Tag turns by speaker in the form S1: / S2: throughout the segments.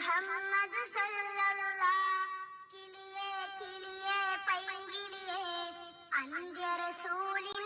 S1: മുഹമ്മദ് കിളിയേ കിളിയേ പൈങ്കിളിയേ അന്ത്യറസൂലി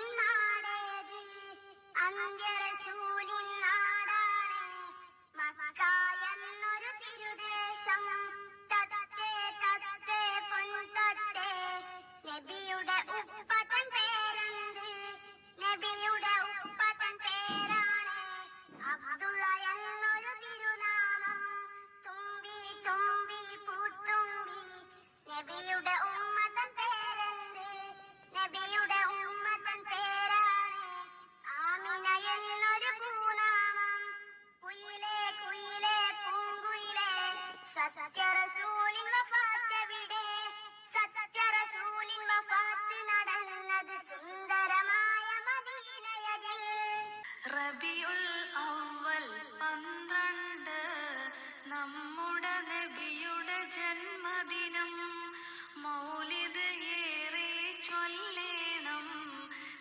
S1: ചൊല്ലേണം.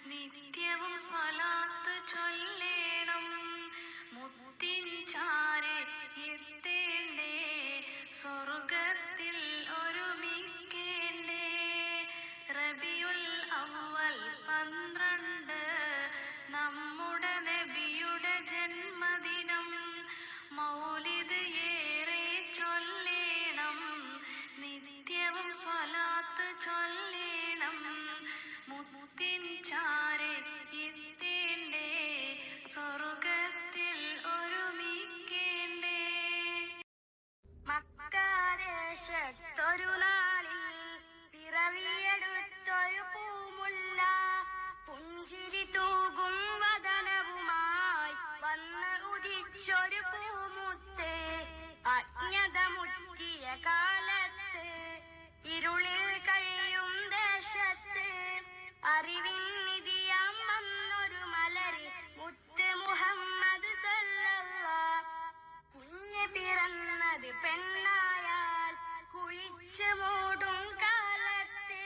S1: നിത്യവും സ്വലാത്ത് ചൊല്ലേണം. മുത്തിൻ ചാരെ എത്തേണ്ടേ? സ്വർഗത്തിൽ ഒരുമിക്കേണ്ടേ? റബിയുൽ അവൽ പന്ത്രണ്ട്. നമ്മുടെ നബിയുടെ ജന്മദിനം. മൗലിദ് ഏറെ ചൊല്ലേണം. നിത്യവും സ്വലാത്ത് ചൊല്ലേണം. സ്വർഗത്തിൽ ഒരുമിക്കേണ്ടേ?
S2: മക്കാദേശത്തൊരു നാളിൽ പിറവിയെടുത്തൊരു പൂമുല്ല. പുഞ്ചിരി തൂകും വദനവുമായി വന്ന് ഉദിച്ചൊരു പൂമുത്തേ. അജ്ഞത മുറ്റിയ കാലത്ത് പിറന്നത് പെണ്ണായാൽ കുഴിച്ചു മൂടും കാലത്ത്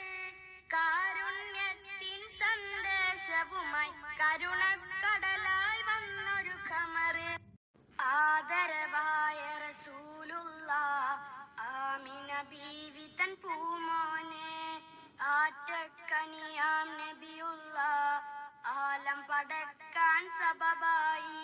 S2: കാരുണ്യത്തിൻ സന്ദേശവുമായി കരുണക്കടലായി വന്നൊരു കമറ് ആദരവായ റസൂലുള്ള ആമിന ബീവിതൻ പൂമോനെ. ആറ്റക്കനിയാം നബിയുള്ള ആലം പടക്കാൻ സബബായി